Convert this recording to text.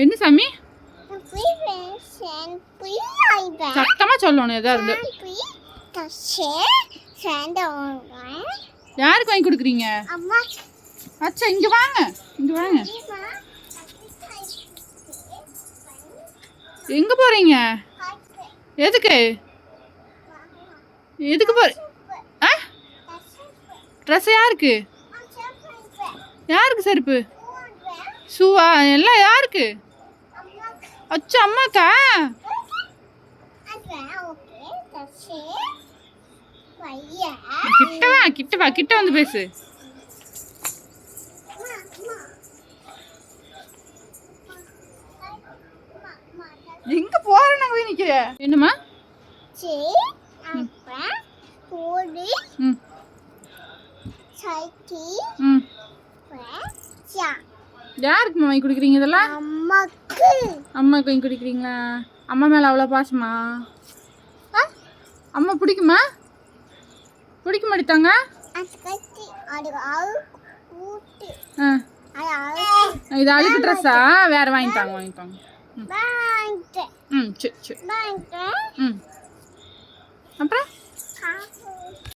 என்ன சாமி? சத்தமா சொல்லணும் ஏதா இருந்து யாருக்கு வாங்கி கொடுக்குறீங்க? அச்சா இங்க வாங்க. இங்க வாங்க. எங்க போறீங்க? எதுக்கு? எதுக்கு போ ஆ? ட்ரெஸ் யாருக்கு? யாருக்கு செருப்பு? ஷூவா எல்லாம் யாருக்கு? அச்சு அம்மாக்கா? கிட்ட வா கிட்ட வா கிட்ட வந்து பேசு. எங்க போறேன்னு போய் நிக்கிற? என்னமா சரி யாருக்கு வாங்கி கொடுக்குறீங்க இதெல்லாம்? அம்மாக்கு. அம்மாவுக்கு வாங்கி கொடுக்குறீங்களா? அம்மா மேலே அவ்வளோ பாசமா? ஆ? அம்மா பிடிக்குமா? பிடிக்க மாட்டாங்க இது அழுக்கு ட்ரெஸ்ஸா வேற வாங்கிட்டாங்க வாங்கிட்டாங்க ம் சரி சரி. ம். அப்புறம்?